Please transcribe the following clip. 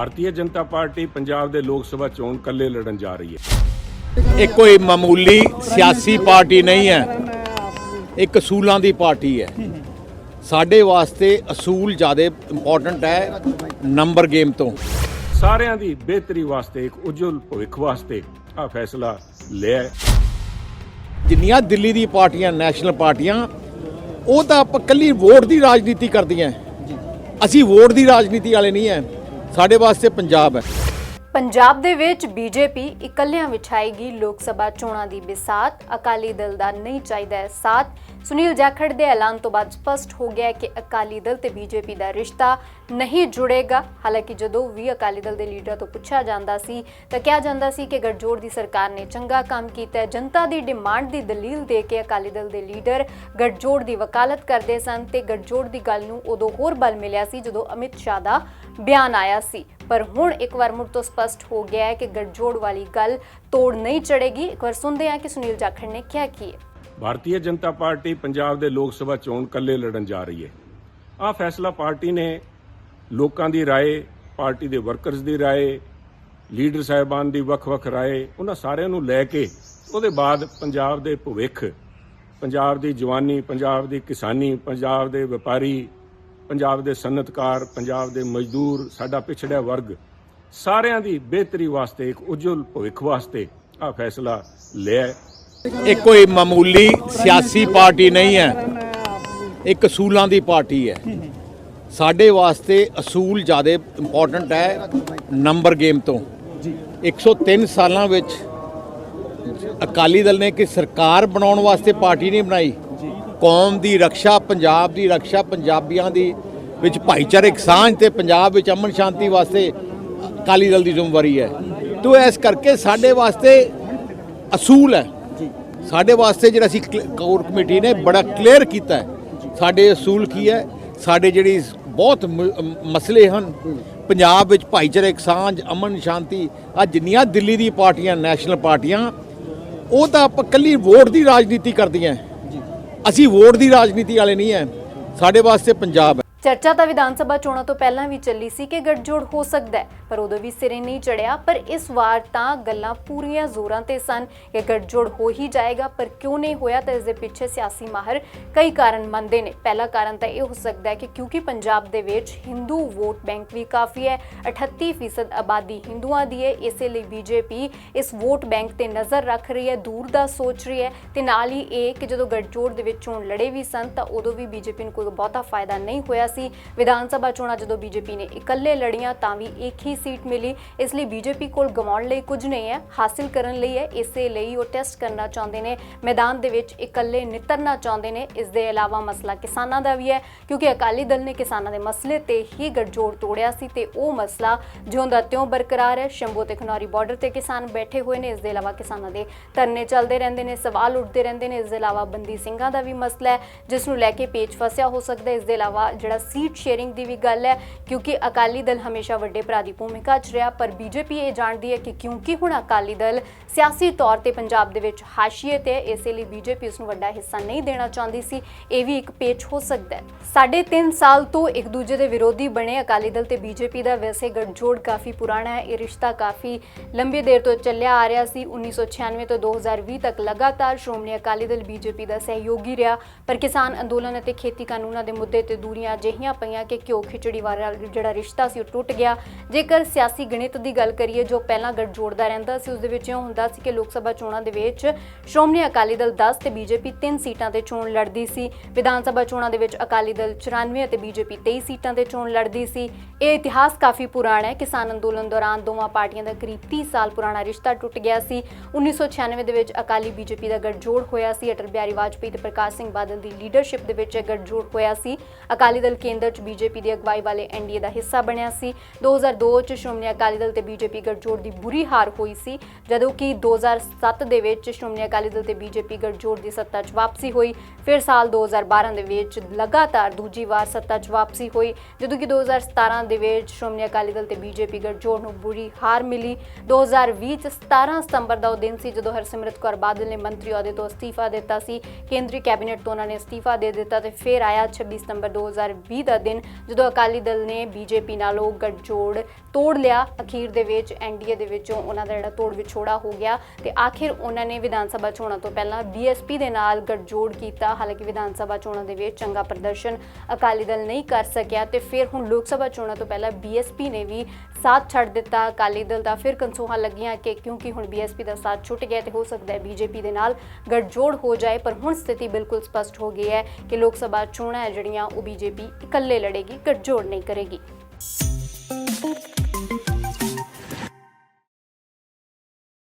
Bharatiya Janata party Punjab ਦੇ ਲੋਕ ਸਭਾ ਚੋਣ ਕੱਲੇ ਲੜਨ ਜਾ ਰਹੀ ਹੈ। ਇਹ ਕੋਈ ਮਾਮੂਲੀ ਸਿਆਸੀ ਪਾਰਟੀ ਨਹੀਂ ਹੈ। ਇੱਕ ਅਸੂਲਾਂ ਦੀ ਪਾਰਟੀ ਹੈ। ਸਾਡੇ ਵਾਸਤੇ ਅਸੂਲ ਜ਼ਿਆਦਾ ਇੰਪੋਰਟੈਂਟ ਹੈ ਨੰਬਰ ਗੇਮ ਤੋਂ। ਸਾਰਿਆਂ ਦੀ ਬਿਹਤਰੀ ਵਾਸਤੇ ਇੱਕ ਉਜਵਲ ਭਵਿੱਖ ਵਾਸਤੇ ਆ ਫੈਸਲਾ ਲਿਆ। ਜਿੰਨੀਆਂ ਦਿੱਲੀ ਦੀ ਪਾਰਟੀਆਂ ਨੈਸ਼ਨਲ ਪਾਰਟੀਆਂ ਉਹ ਤਾਂ ਆਪਾਂ ਕੱਲੀ ਵੋਟ ਦੀ ਰਾਜਨੀਤੀ ਕਰਦੀਆਂ। ਅਸੀਂ ਵੋਟ ਦੀ ਰਾਜਨੀਤੀ ਵਾਲੇ ਨਹੀਂ ਹੈ। ਸਾਡੇ ਵਾਸਤੇ ਪੰਜਾਬ ਹੈ। ਪੰਜਾਬ ਦੇ ਵਿੱਚ ਬੀਜੇਪੀ ਇਕੱਲਿਆਂ ਵਿਛਾਏਗੀ ਲੋਕ ਸਭਾ ਚੋਣਾਂ ਦੀ ਬਿਸਾਤ। ਅਕਾਲੀ ਦਲ ਦਾ ਨਹੀਂ ਚਾਹੀਦਾ ਸਾਥ। ਸੁਨੀਲ ਜਾਖੜ ਦੇ ਐਲਾਨ ਤੋਂ ਬਾਅਦ ਸਪਸ਼ਟ ਹੋ ਗਿਆ ਕਿ ਅਕਾਲੀ ਦਲ ਤੇ ਬੀਜੇਪੀ ਦਾ ਰਿਸ਼ਤਾ ਨਹੀਂ ਜੁੜੇਗਾ। ਹਾਲਾਂਕਿ ਜਦੋਂ ਵੀ ਅਕਾਲੀ ਦਲ ਦੇ ਲੀਡਰਾਂ ਤੋਂ ਪੁੱਛਿਆ ਜਾਂਦਾ ਸੀ, ਤਾਂ ਕਿਹਾ ਜਾਂਦਾ ਸੀ ਕਿ ਗੱਠਜੋੜ ਦੀ ਸਰਕਾਰ ਨੇ ਚੰਗਾ ਕੰਮ ਕੀਤਾ ਜਨਤਾ ਦੀ ਡਿਮਾਂਡ ਦੀ ਦਲੀਲ ਦੇ ਕੇ ਅਕਾਲੀ ਦਲ ਦੇ ਲੀਡਰ ਗੱਠਜੋੜ ਦੀ ਵਕਾਲਤ ਕਰਦੇ ਸਨ ਤੇ ਗੱਠਜੋੜ ਦੀ ਗੱਲ ਨੂੰ ਉਦੋਂ ਹੋਰ ਬਲ ਮਿਲਿਆ ਸੀ ਜਦੋਂ ਅਮਿਤ ਸ਼ਾਹ ਦਾ ਬਿਆਨ ਆਇਆ ਸੀ। ਪਰ ਹੁਣ ਇੱਕ ਵਾਰ ਮੁੜ ਤੋਂ ਸਪਸ਼ਟ ਹੋ ਗਿਆ ਹੈ ਕਿ ਗੱਠਜੋੜ ਵਾਲੀ ਗੱਲ ਤੋੜ ਨਹੀਂ ਚੜੇਗੀ ਇੱਕ ਵਾਰ ਸੁਣਦੇ ਹਾਂ ਕਿ ਸੁਨੀਲ ਜਾਖੜ ਨੇ ਕਿਹਾ ਕੀ ਹੈ ਭਾਰਤੀ ਜਨਤਾ ਪਾਰਟੀ ਪੰਜਾਬ ਦੇ ਲੋਕ ਸਭਾ ਚੋਣ ਕੱਲੇ ਲੜਨ ਜਾ ਰਹੀ ਹੈ ਆ ਫੈਸਲਾ ਪਾਰਟੀ ਨੇ ਲੋਕਾਂ ਦੀ رائے ਪਾਰਟੀ ਦੇ ਵਰਕਰਸ ਦੀ رائے ਲੀਡਰ ਸਾਹਿਬਾਨ ਦੀ ਵੱਖ-ਵੱਖ رائے ਉਹਨਾਂ ਸਾਰਿਆਂ ਨੂੰ ਲੈ ਕੇ ਉਹਦੇ ਬਾਅਦ ਪੰਜਾਬ ਦੇ ਭਵਿੱਖ ਪੰਜਾਬ ਦੀ ਜਵਾਨੀ ਪੰਜਾਬ ਦੀ ਕਿਸਾਨੀ ਪੰਜਾਬ ਦੇ ਵਪਾਰੀ ਪੰਜਾਬ ਦੇ ਸਨਅਤਕਾਰ, ਪੰਜਾਬ ਦੇ ਮਜ਼ਦੂਰ, ਸਾਡਾ ਪਿਛੜਿਆ ਵਰਗ, ਸਾਰਿਆਂ ਦੀ ਬਿਹਤਰੀ ਵਾਸਤੇ, ਇੱਕ ਉਜਵਲ ਭਵਿੱਖ ਵਾਸਤੇ ਆ ਫੈਸਲਾ ਲਿਆ ਹੈ। ਇਹ ਕੋਈ ਮਾਮੂਲੀ ਸਿਆਸੀ ਪਾਰਟੀ ਨਹੀਂ ਹੈ ਇੱਕ ਅਸੂਲਾਂ ਦੀ ਪਾਰਟੀ ਹੈ। ਸਾਡੇ ਵਾਸਤੇ ਅਸੂਲ ਜ਼ਿਆਦਾ ਇੰਪੋਰਟੈਂਟ ਹੈ ਨੰਬਰ ਗੇਮ ਤੋਂ। 103 ਸਾਲਾਂ ਵਿੱਚ ਅਕਾਲੀ ਦਲ ਨੇ ਕਿ ਸਰਕਾਰ ਬਣਾਉਣ ਵਾਸਤੇ ਪਾਰਟੀ ਨਹੀਂ ਬਣਾਈ। ਕੌਮ ਦੀ ਰੱਖਿਆ ਪੰਜਾਬ ਦੀ ਰੱਖਿਆ ਪੰਜਾਬੀਆਂ ਦੀ ਵਿੱਚ ਭਾਈਚਾਰਕ ਸਾਂਝ ਤੇ ਪੰਜਾਬ ਵਿੱਚ ਅਮਨ ਸ਼ਾਂਤੀ ਵਾਸਤੇ ਅਕਾਲੀ ਦਲ ਦੀ ਜ਼ਿੰਮੇਵਾਰੀ ਹੈ। ਤੋ ਇਸ ਕਰਕੇ ਸਾਡੇ ਵਾਸਤੇ ਅਸੂਲ ਹੈ। ਸਾਡੇ ਵਾਸਤੇ ਜਿਹੜਾ ਅਸੀਂ ਕੋਰ ਕਮੇਟੀ ਨੇ ਬੜਾ ਕਲੀਅਰ ਕੀਤਾ ਹੈ। ਸਾਡੇ ਅਸੂਲ ਕੀ ਹੈ? ਸਾਡੇ ਜਿਹੜੀ ਬਹੁਤ ਮਸਲੇ ਹਨ। ਪੰਜਾਬ ਵਿੱਚ ਭਾਈਚਾਰਕ ਸਾਂਝ ਅਮਨ ਸ਼ਾਂਤੀ ਆ ਜਿੰਨੀਆਂ ਦਿੱਲੀ ਦੀ ਪਾਰਟੀਆਂ ਨੈਸ਼ਨਲ ਪਾਰਟੀਆਂ ਉਹ ਤਾਂ ਆਪਾਂ ਕੱਲੀ ਵੋਟ ਦੀ ਰਾਜਨੀਤੀ ਕਰਦੀਆਂ। ਅਸੀਂ ਵੋਟ ਦੀ ਰਾਜਨੀਤੀ ਵਾਲੇ ਨਹੀਂ ਹੈ ਸਾਡੇ ਵਾਸਤੇ ਪੰਜਾਬ ਹੈ ਚਰਚਾ ਤਾਂ ਵਿਧਾਨ ਸਭਾ ਚੋਣਾਂ ਤੋਂ ਪਹਿਲਾਂ ਵੀ ਚੱਲੀ ਸੀ ਕਿ ਗੱਠਜੋੜ ਹੋ ਸਕਦਾ ਹੈ, ਪਰ ਉਦੋਂ ਵੀ ਸਿਰੇ ਨਹੀਂ ਚੜਿਆ। ਪਰ ਇਸ ਵਾਰ ਤਾਂ ਗੱਲਾਂ ਪੂਰੀਆਂ ਜ਼ੋਰਾਂ ਤੇ ਸਨ ਕਿ ਗੱਠਜੋੜ ਹੋ ਹੀ ਜਾਏਗਾ, ਪਰ ਕਿਉਂ ਨਹੀਂ ਹੋਇਆ ਤਾਂ ਇਸ ਦੇ ਪਿੱਛੇ ਸਿਆਸੀ ਮਾਹਰ ਕਈ ਕਾਰਨ ਮੰਨਦੇ ਨੇ। ਪਹਿਲਾ ਕਾਰਨ ਤਾਂ ਇਹ ਹੋ ਸਕਦਾ ਹੈ ਕਿ ਕਿਉਂਕਿ ਪੰਜਾਬ ਦੇ ਵਿੱਚ ਹਿੰਦੂ ਵੋਟ ਬੈਂਕ ਵੀ ਕਾਫੀ ਹੈ 38% ਆਬਾਦੀ ਹਿੰਦੂਆਂ ਦੀ ਹੈ, ਇਸੇ ਲਈ ਬੀਜੇਪੀ ਇਸ ਵੋਟ ਬੈਂਕ ਤੇ ਨਜ਼ਰ ਰੱਖ ਰਹੀ ਹੈ, ਦੂਰ ਦਾ ਸੋਚ ਰਹੀ ਹੈ ਤੇ ਨਾਲ ਹੀ ਇਹ ਕਿ ਜਦੋਂ ਗੱਠਜੋੜ ਦੇ ਵਿੱਚ ਚੋਣ ਲੜੇ ਵੀ ਸਨ ਤਾਂ ਉਦੋਂ ਵੀ ਬੀਜੇਪੀ ਨੂੰ ਕੋਈ ਬਹੁਤਾ ਫਾਇਦਾ ਨਹੀਂ ਹੋਇਆ ਸੀ। ਵਿਧਾਨ ਸਭਾ ਚੋਣਾਂ ਜਦੋਂ ਬੀਜੇਪੀ ਨੇ ਇਕੱਲੇ ਲੜੀਆਂ ਤਾਂ ਵੀ ਇੱਕ ਹੀ ਸੀਟ ਮਿਲੀ। ਇਸ ਲਈ ਬੀਜੇਪੀ ਕੋਲ ਗਵਾਉਣ ਲਈ ਕੁਝ ਨਹੀਂ ਹੈ। ਹਾਸਿਲ ਕਰਨ ਲਈ ਹੈ। ਇਸੇ ਲਈ ਉਹ ਟੈਸਟ ਕਰਨਾ ਚਾਹੁੰਦੇ ਨੇ। ਮੈਦਾਨ ਦੇ ਵਿੱਚ ਇਕੱਲੇ ਨਿਤਰਨਾ ਚਾਹੁੰਦੇ ਨੇ। ਇਸ ਦੇ ਇਲਾਵਾ ਮਸਲਾ ਕਿਸਾਨਾਂ ਦਾ ਵੀ ਹੈ। ਕਿਉਂਕਿ ਅਕਾਲੀ ਦਲ ਨੇ ਕਿਸਾਨਾਂ ਦੇ ਮਸਲੇ ਤੇ ਹੀ ਗੱਠਜੋੜ ਤੋੜਿਆ ਸੀ ਤੇ ਉਹ ਮਸਲਾ ਜਿਉਂਦਾ ਤਿਉਂ ਬਰਕਰਾਰ ਹੈ। ਸ਼ੰਭੂ ਤੇ ਖਨੌਰੀ ਬਾਰਡਰ ਤੇ ਕਿਸਾਨ ਬੈਠੇ ਹੋਏ ਨੇ। ਇਸ ਦੇ ਇਲਾਵਾ ਕਿਸਾਨਾਂ ਦੇ ਧਰਨੇ ਚੱਲਦੇ ਰਹਿੰਦੇ ਨੇ। ਸਵਾਲ ਉੱਠਦੇ ਰਹਿੰਦੇ ਨੇ। ਇਸ ਦੇ ਇਲਾਵਾ ਬੰਦੀ ਸਿੰਘਾਂ ਦਾ ਵੀ ਮਸਲਾ ਹੈ, ਜਿਸ ਨੂੰ ਲੈ ਕੇ ਪੇਚ ਫਸਿਆ ਹੋ ਸਕਦਾ ਇਸ ਦੇ ਇਲਾਵਾ ਜਿਹੜਾ ਸੀਟ ਸ਼ੇਅਰਿੰਗ ਦੀ ਵੀ ਗੱਲ ਹੈ ਕਿਉਂਕਿ ਅਕਾਲੀ ਦਲ ਹਮੇਸ਼ਾ ਵੱਡੇ ਭਰਾ ਦੀ ਭੂਮਿਕਾ 'ਚ ਰਿਹਾ ਪਰ ਬੀਜੇਪੀ ਇਹ ਜਾਣਦੀ ਹੈ ਕਿ ਕਿਉਂਕਿ ਹੁਣ ਅਕਾਲੀ ਦਲ ਸਿਆਸੀ ਤੌਰ ਤੇ ਪੰਜਾਬ ਦੇ ਵਿੱਚ ਹਾਸ਼ੀਏ ਤੇ ਹੈ, ਇਸੇ ਲਈ ਬੀਜੇਪੀ ਉਸ ਨੂੰ ਵੱਡਾ ਹਿੱਸਾ ਨਹੀਂ ਦੇਣਾ ਚਾਹੁੰਦੀ ਸੀ। ਇਹ ਵੀ ਇੱਕ ਪੇਚ ਹੋ ਸਕਦਾ ਹੈ। ਸਾਢੇ ਤਿੰਨ ਸਾਲ ਤੋਂ ਇੱਕ ਦੂਜੇ ਦੇ ਵਿਰੋਧੀ ਬਣੇ ਅਕਾਲੀ ਦਲ ਤੇ ਬੀਜੇਪੀ ਦਾ ਵੈਸੇ ਗੱਠਜੋੜ ਕਾਫੀ ਪੁਰਾਣਾ ਹੈ ਇਹ ਰਿਸ਼ਤਾ ਕਾਫੀ ਲੰਬੀ ਦੇਰ ਤੋਂ ਚੱਲਿਆ ਆ ਰਿਹਾ ਸੀ। 1996 ਤੋਂ 2020 ਤੱਕ ਲਗਾਤਾਰ ਸ਼੍ਰੋਮਣੀ ਅਕਾਲੀ ਦਲ ਬੀਜੇਪੀ ਦਾ ਸਹਿਯੋਗੀ ਰਿਹਾ ਪਰ ਕਿਸਾਨ ਅੰਦੋਲਨ ਅਤੇ ਖੇਤੀ ਕਾਨੂੰਨਾਂ ਦੇ ਮੁੱਦੇ ਤੇ ਦੂਰੀਆਂ ਅਜਿਹੀਆਂ ਪਈਆਂ ਕਿ ਘਿਓ ਖਿਚੜੀ ਵਾਲਾ ਜਿਹੜਾ ਰਿਸ਼ਤਾ ਸੀ ਉਹ ਟੁੱਟ ਗਿਆ। ਜੇਕਰ ਸਿਆਸੀ ਗਣਿਤ ਦੀ ਗੱਲ ਕਰੀਏ, ਜੋ ਪਹਿਲਾਂ ਗੱਠਜੋੜ ਦਾ ਰਹਿੰਦਾ ਸੀ, ਉਸ ਦੇ ਵਿੱਚ ਇਹ ਹੁੰਦਾ ਸੀ ਕਿ ਲੋਕ ਸਭਾ ਚੋਣਾਂ ਦੇ ਵਿੱਚ ਸ਼੍ਰੋਮਣੀ ਅਕਾਲੀ ਦਲ 10 ਤੇ ਬੀਜੇਪੀ 3 ਸੀਟਾਂ ਤੇ ਚੋਣ ਲੜਦੀ ਸੀ। ਵਿਧਾਨ ਸਭਾ ਚੋਣਾਂ ਦੇ ਵਿੱਚ ਅਕਾਲੀ ਦਲ 94 ਅਤੇ ਬੀਜੇਪੀ 23 ਸੀਟਾਂ ਤੇ ਚੋਣ ਲੜਦੀ ਸੀ। ਇਹ ਇਤਿਹਾਸ ਕਾਫੀ ਪੁਰਾਣਾ ਹੈ। ਕਿਸਾਨ ਅੰਦੋਲਨ ਦੌਰਾਨ ਦੋਵਾਂ ਪਾਰਟੀਆਂ ਦਾ ਕਰੀਬ 30 ਸਾਲ ਪੁਰਾਣਾ ਰਿਸ਼ਤਾ ਟੁੱਟ ਗਿਆ ਸੀ। 1996 ਦੇ ਵਿੱਚ ਅਕਾਲੀ ਬੀਜੇਪੀ ਦਾ ਗੱਠਜੋੜ ਹੋਇਆ ਸੀ। ਅਟਲ ਬਿਹਾਰੀ ਵਾਜਪੇਈ ਤੇ ਪ੍ਰਕਾਸ਼ ਸਿੰਘ ਬਾਦਲ ਦੀ ਲੀਡਰਸ਼ਿਪ ਦੇ ਵਿੱਚ ਇਹ ਗੱਠਜੋੜ ਹੋਇਆ ਸੀ। ਅਕਾਲੀ ਦਲ ਕੇਂਦਰ 'ਚ ਬੀਜੇਪੀ ਦੀ ਅਗਵਾਈ ਵਾਲੇ ਐਨਡੀਏ ਦਾ ਹਿੱਸਾ ਬਣਿਆ ਸੀ। 2002 'ਚ ਸ਼੍ਰੋਮਣੀ ਅਕਾਲੀ ਦਲ ਤੇ ਬੀਜੇਪੀ ਗੱਠਜੋੜ ਦੀ ਬੁਰੀ ਹਾਰ ਹੋਈ ਸੀ, ਜਦੋਂ ਕਿ 2007 ਦੇ ਵਿੱਚ ਸ਼੍ਰੋਮਣੀ ਅਕਾਲੀ ਦਲ ਤੇ ਬੀਜੇਪੀ ਗੱਠਜੋੜ ਦੀ ਸੱਤਾ 'ਚ ਵਾਪਸੀ ਹੋਈ। ਫਿਰ ਸਾਲ 2012 ਦੇ ਵਿੱਚ ਲਗਾਤਾਰ ਦੂਜੀ ਵਾਰ ਸੱਤਾ 'ਚ ਵਾਪਸੀ ਹੋਈ, ਜਦੋਂ ਕਿ 2017 ਦੇ ਵਿੱਚ ਸ਼੍ਰੋਮਣੀ ਅਕਾਲੀ ਦਲ ਤੇ ਬੀਜੇਪੀ ਗੱਠਜੋੜ ਨੂੰ ਬੁਰੀ ਹਾਰ ਮਿਲੀ। 2020 ਚ 17 ਸਤੰਬਰ ਦਾ ਉਹ ਦਿਨ ਸੀ, ਜਦੋਂ ਹਰਸਿਮਰਤ ਕੌਰ ਬਾਦਲ ਨੇ ਮੰਤਰੀ ਅਹੁਦੇ ਤੋਂ ਅਸਤੀਫਾ ਦਿੱਤਾ ਸੀ। ਕੇਂਦਰੀ ਕੈਬਨਿਟ ਤੋਂ ਉਹਨਾਂ ਨੇ ਅਸਤੀਫਾ ਦੇ ਦਿੱਤਾ ਤੇ ਫਿਰ ਆਇਆ 26 ਸਤੰਬਰ 2020 20 ਦਾ ਦਿਨ, ਜਦੋਂ ਅਕਾਲੀ ਦਲ ਨੇ ਬੀਜੇਪੀ ਨਾਲੋਂ ਗੱਠਜੋੜ ਤੋੜ ਲਿਆ, ਅਖੀਰ ਦੇ ਵਿੱਚ ਐਨਡੀਏ ਦੇ ਵਿੱਚੋਂ ਉਹਨਾਂ ਦਾ ਜਿਹੜਾ ਤੋੜ ਵਿਛੋੜਾ ਹੋ ਗਿਆ ਤੇ ਆਖਿਰ ਉਹਨਾਂ ਨੇ ਵਿਧਾਨ ਸਭਾ ਚੋਣਾਂ ਤੋਂ ਪਹਿਲਾਂ ਬੀਐਸਪੀ ਦੇ ਨਾਲ ਗੱਠਜੋੜ ਕੀਤਾ। ਹਾਲਾਂਕਿ ਵਿਧਾਨ ਸਭਾ ਚੋਣਾਂ ਦੇ ਵਿੱਚ ਚੰਗਾ ਪ੍ਰਦਰਸ਼ਨ ਅਕਾਲੀ ਦਲ ਨਹੀਂ ਕਰ ਸਕਿਆ ਤੇ ਫਿਰ ਹੁਣ ਲੋਕ ਸਭਾ ਚੋਣਾਂ ਤੋਂ ਪਹਿਲਾਂ ਬੀਐਸਪੀ ਨੇ ਵੀ ਸਾਥ ਛੱਡ ਦਿੱਤਾ। ਅਕਾਲੀ ਦਲ ਦਾ ਫਿਰ ਕਨਸੋਹਾਂ ਲੱਗੀਆਂ ਕਿ ਕਿਉਂਕਿ ਹੁਣ ਬੀਐਸਪੀ ਦਾ ਸਾਥ ਛੁੱਟ ਗਿਆ ਤੇ ਹੋ ਸਕਦਾ ਹੈ ਬੀਜੇਪੀ ਦੇ ਨਾਲ ਗੱਠਜੋੜ ਹੋ ਜਾਏ, ਪਰ ਹੁਣ ਸਥਿਤੀ ਬਿਲਕੁਲ ਸਪਸ਼ਟ ਹੋ ਗਈ ਹੈ ਕਿ ਲੋਕ ਸਭਾ ਚੋਣਾਂ ਹੈ ਜਿਹੜੀਆਂ, ਉਹ ਬੀਜੇਪੀ ਇਕੱਲੇ ਲੜੇਗੀ ਗੱਠਜੋੜ ਨਹੀਂ ਕਰੇਗੀ।